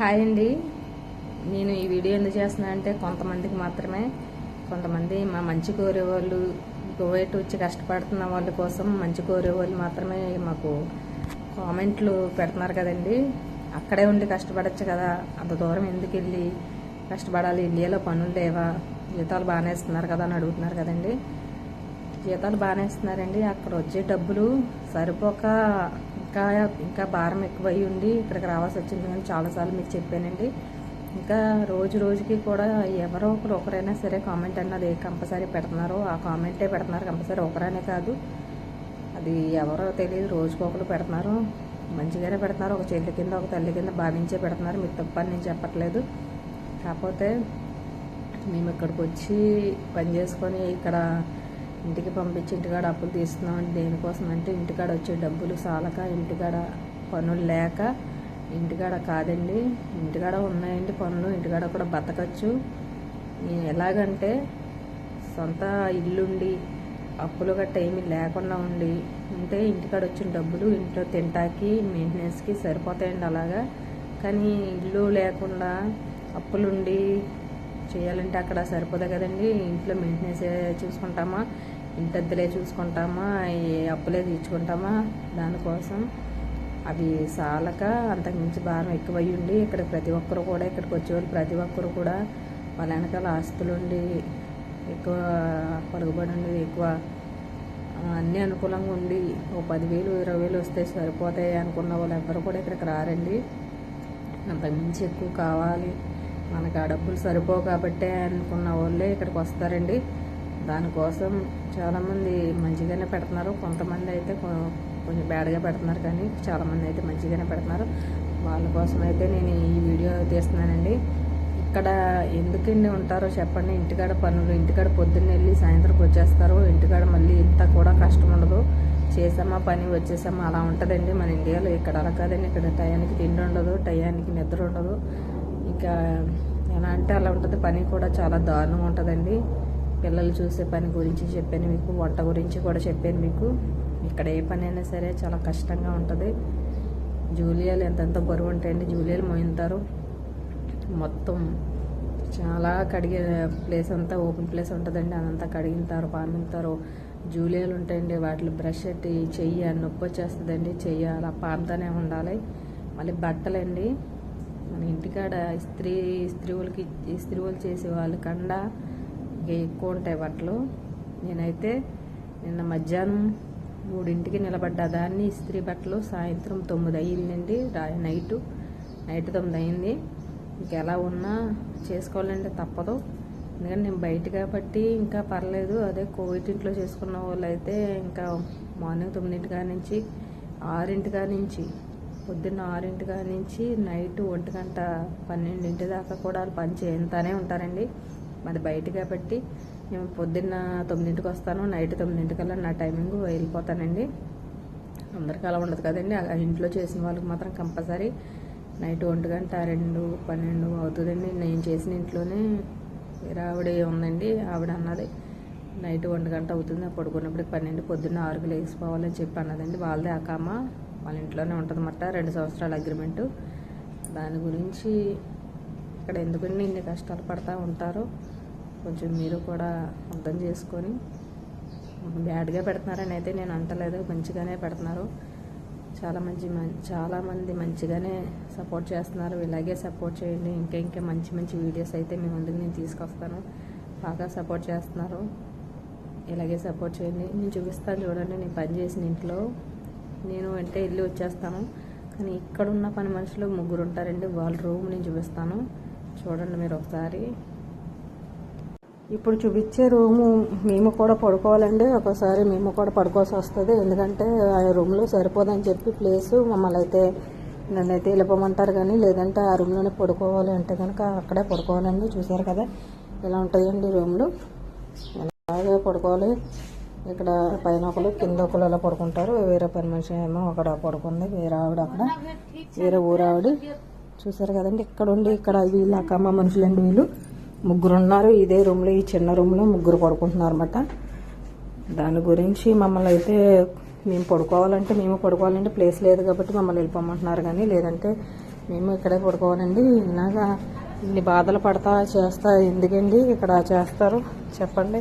Hi అండి. నేను ఈ వీడియో ఎందుకు చేస్తున్నా అంటే కొంతమందికి మాత్రమే. కొంతమంది మా మంచి కోరే వాళ్ళు కువైట్ వచ్చి కష్టపడుతున్న వాళ్ళ కోసం మంచి కోరే వాళ్ళు మాత్రమే మాకు కామెంట్లు పెడుతున్నారు కదండి. అక్కడే ఉండి కష్టపడచ్చు కదా. అంత దూరం ఎందుకు వెళ్ళి కష్టపడాలి? ఇండియాలో పనులు లేవా? జీతాలు బాగానే ఇస్తున్నారు కదా అని అడుగుతున్నారు కదండి. జీతాలు బాగానే ఇస్తున్నారండి అక్కడ వచ్చే డబ్బులు సరిపోక ఇంకా ఇంకా భారం ఎక్కువై ఉండి ఇక్కడికి రావాల్సి వచ్చింది కానీ చాలాసార్లు మీకు చెప్పానండి. ఇంకా రోజు రోజుకి కూడా ఎవరో ఒకరు ఒకరైనా సరే కామెంట్ అన్నది కంపల్సరీ పెడుతున్నారు ఆ కామెంటే పెడుతున్నారు. కంపల్సరీ ఒకరనే కాదు. అది ఎవరో తెలియదు. రోజుకి ఒకరు పెడుతున్నారు. మంచిగానే పెడుతున్నారు. ఒక చెల్లి కింద ఒక తల్లి కింద భావించే పెడుతున్నారు. మీరు తప్పని నేను చెప్పట్లేదు. కాకపోతే మేము ఇక్కడికి వచ్చి పని చేసుకొని ఇక్కడ ఇంటికి పంపించి ఇంటికాడ అప్పులు తీస్తున్నాం దేనికోసం అంటే ఇంటికాడ వచ్చే డబ్బులు సాలక ఇంటికాడ పనులు లేక ఇంటికాడ కాదండి. ఇంటికాడ ఉన్నాయండి పనులు ఇంటికాడ కూడా బతకచ్చు. ఎలాగంటే సొంత ఇల్లుండి అప్పులు గట్ట ఏమీ లేకుండా ఉండి ఉంటే ఇంటికాడ వచ్చిన డబ్బులు ఇంట్లో తింటాకి మెయింటెనెన్స్కి సరిపోతాయండి అలాగా. కానీ ఇల్లు లేకుండా అప్పులుండి చేయాలంటే అక్కడ సరిపోదు కదండి. ఇంట్లో మెయింటెనెన్స్ చూసుకుంటామా? ఇంటద్దులే చూసుకుంటామా? ఏ అప్పులే తీర్చుకుంటామా? దానికోసం అవి సాలక అంతకుమించి భారం ఎక్కువై ఉండి ఇక్కడ ప్రతి ఒక్కరు కూడా ఇక్కడికి వచ్చేవాళ్ళు ప్రతి ఒక్కరు కూడా వాళ్ళ వెనకాల ఆస్తులుండి ఎక్కువ పలుకుబడి ఉండి ఎక్కువ. అన్నీ అనుకూలంగా ఉండి ఓ పదివేలు ఇరవై వేలు వస్తే సరిపోతాయి అనుకున్న వాళ్ళు ఎవ్వరు కూడా ఇక్కడికి రారండి. అంతకుమించి ఎక్కువ కావాలి. మనకు ఆ డబ్బులు సరిపోవు కాబట్టే అనుకున్న వాళ్ళే ఇక్కడికి వస్తారండి. దానికోసం చాలామంది మంచిగానే పెడుతున్నారు. కొంతమంది అయితే కొ- కొంచెం బ్యాడ్గా పెడుతున్నారు కానీ చాలామంది అయితే మంచిగానే పెడుతున్నారు. వాళ్ళ కోసం అయితే నేను ఈ వీడియో తీస్తున్నానండి. ఇక్కడ ఎందుకండి ఉంటారో చెప్పండి. ఇంటికాడ పనులు ఇంటికాడ పొద్దున్న వెళ్ళి సాయంత్రం వచ్చేస్తారు. ఇంటికాడ మళ్ళీ ఇంత కూడా కష్టం ఉండదు. చేసామా పని వచ్చేసామా అలా ఉంటుందండి మన ఇండియాలో. ఇక్కడ అలా కాదండి. ఇక్కడ టయానికి తిండి ఉండదు టయానికి నిద్ర ఉండదు. ఇంకా ఎలా అంటే అలా ఉంటుంది. పని కూడా చాలా దారుణంగా ఉంటుందండి. పిల్లలు చూసే పని గురించి చెప్పాను మీకు వంట గురించి కూడా చెప్పాను మీకు. ఇక్కడ ఏ పని అయినా సరే చాలా కష్టంగా ఉంటుంది. జూలియాలు ఎంతెంత బరువు ఉంటాయండి జూలియాలు మోయింతారు. మొత్తం చాలా కడిగే ప్లేస్ అంతా ఓపెన్ ప్లేస్ ఉంటుందండి అదంతా కడిగితారు పామింతారు. జూలియాలు ఉంటాయండి వాటిలో బ్రష్ పెట్టి చెయ్యి నొప్పి వచ్చేస్తుందండి చెయ్యి అలా పాముతానే ఉండాలి. మళ్ళీ బట్టలండి మన ఇంటికాడ స్త్రీ స్త్రీవులకి స్త్రీవులు చేసే వాళ్ళకన్నా మనకి ఎక్కువ ఉంటాయి బట్టలు నేనైతే నిన్న మధ్యాహ్నం మూడింటికి నిలబడ్డ దాన్ని ఇస్త్రీ బట్టలు సాయంత్రం తొమ్మిది అయ్యిందండి రా- నైటు నైట్ తొమ్మిది అయింది. ఇంకెలా ఉన్నా చేసుకోవాలంటే తప్పదు. ఎందుకంటే నేను బయట కాబట్టి ఇంకా పర్లేదు. అదే కోవిడ్ ఇంట్లో చేసుకున్న వాళ్ళు అయితే ఇంకా మార్నింగ్ తొమ్మిదింటి కాడ నుంచి ఆరింటి కాడ నుంచి పొద్దున్న ఆరింటి కాడ నుంచి నైట్ ఒంటి గంట పన్నెండింటి దాకా కూడా వాళ్ళు పని చేయంతానే ఉంటారండి. మరి బయట కాబట్టి నేను పొద్దున్న తొమ్మిదింటికి వస్తాను నైట్ తొమ్మిదింటికల్లా నా టైమింగ్ వెళ్ళిపోతానండి. అందరికీ అలా ఉండదు కదండి. ఆ ఇంట్లో చేసిన వాళ్ళకి మాత్రం కంపల్సరీ నైట్ ఒంటి గంట రెండు పన్నెండు అవుతుందండి. నేను చేసిన ఇంట్లోనే ఆవిడ ఉందండి. ఆవిడ అన్నది నైట్ ఒంటి గంట అవుతుంది పడుకున్నప్పుడు పన్నెండు పొద్దున్న ఆరుకు లేచిపోవాలని చెప్పి అన్నదండి. వాళ్ళదే అకామ వాళ్ళ ఇంట్లోనే ఉంటుందన్నమాట రెండు సంవత్సరాల అగ్రిమెంటు. దాని గురించి ఇక్కడ ఎందుకండి ఇన్ని కష్టాలు పడతా ఉంటారో? కొంచెం మీరు కూడా అర్థం చేసుకొని బ్యాడ్గా పెడుతున్నారని అయితే నేను అంటలేదు మంచిగానే పెడుతున్నారు. చాలా మంచి చాలామంది మంచిగానే సపోర్ట్ చేస్తున్నారు. ఇలాగే సపోర్ట్ చేయండి. ఇంకా ఇంకా మంచి మంచి వీడియోస్ అయితే మీ ముందుకు నేను తీసుకొస్తాను. బాగా సపోర్ట్ చేస్తున్నారు. ఇలాగే సపోర్ట్ చేయండి. నేను చూపిస్తాను చూడండి నేను పని చేసిన ఇంట్లో. నేను అంటే ఇల్లు వచ్చేస్తాను. కానీ ఇక్కడ ఉన్న పని మనుషులు ముగ్గురు ఉంటారండి. వాళ్ళ రూమ్ నేను చూపిస్తాను. చూడండి మీరు ఒకసారి. ఇప్పుడు చూపించే రూము మేము కూడా పడుకోవాలండి. ఒకసారి మేము కూడా పడుకోవాల్సి వస్తుంది. ఎందుకంటే ఆ రూమ్లో సరిపోదని చెప్పి ప్లేసు మమ్మల్ని అయితే నన్ను అయితే వెళ్ళిపోమంటారు కానీ లేదంటే ఆ రూమ్లోనే పడుకోవాలి అంటే కనుక అక్కడే పడుకోవాలండి. చూసారు కదా ఇలా ఉంటాయండి రూమ్లు. అలాగే పడుకోవాలి. ఇక్కడ పైన ఒకరు కింద ఒకరు అలా పడుకుంటారు. వేరే పని మనిషి ఏమో అక్కడ పడుకుంది. వేరే ఆవిడ అక్కడ. వేరే ఊరావిడ. చూసారు కదండి ఇక్కడ ఉండి ఇక్కడ వీళ్ళు అక్కమ్మ మనుషులండి వీళ్ళు. ముగ్గురు ఉన్నారు ఇదే రూమ్లో ఈ చిన్న రూమ్లో ముగ్గురు పడుకుంటున్నారు అనమాట దాని గురించి మమ్మల్ని అయితే మేము పడుకోవాలంటే మేము పడుకోవాలంటే ప్లేస్ లేదు కాబట్టి మమ్మల్ని వెళ్ళిపోమంటున్నారు కానీ లేదంటే మేము ఇక్కడే పడుకోవాలండి. ఇలాగా ఇన్ని బాధలు పడతా చేస్తా ఎందుకండి ఇక్కడ చేస్తారు? చెప్పండి.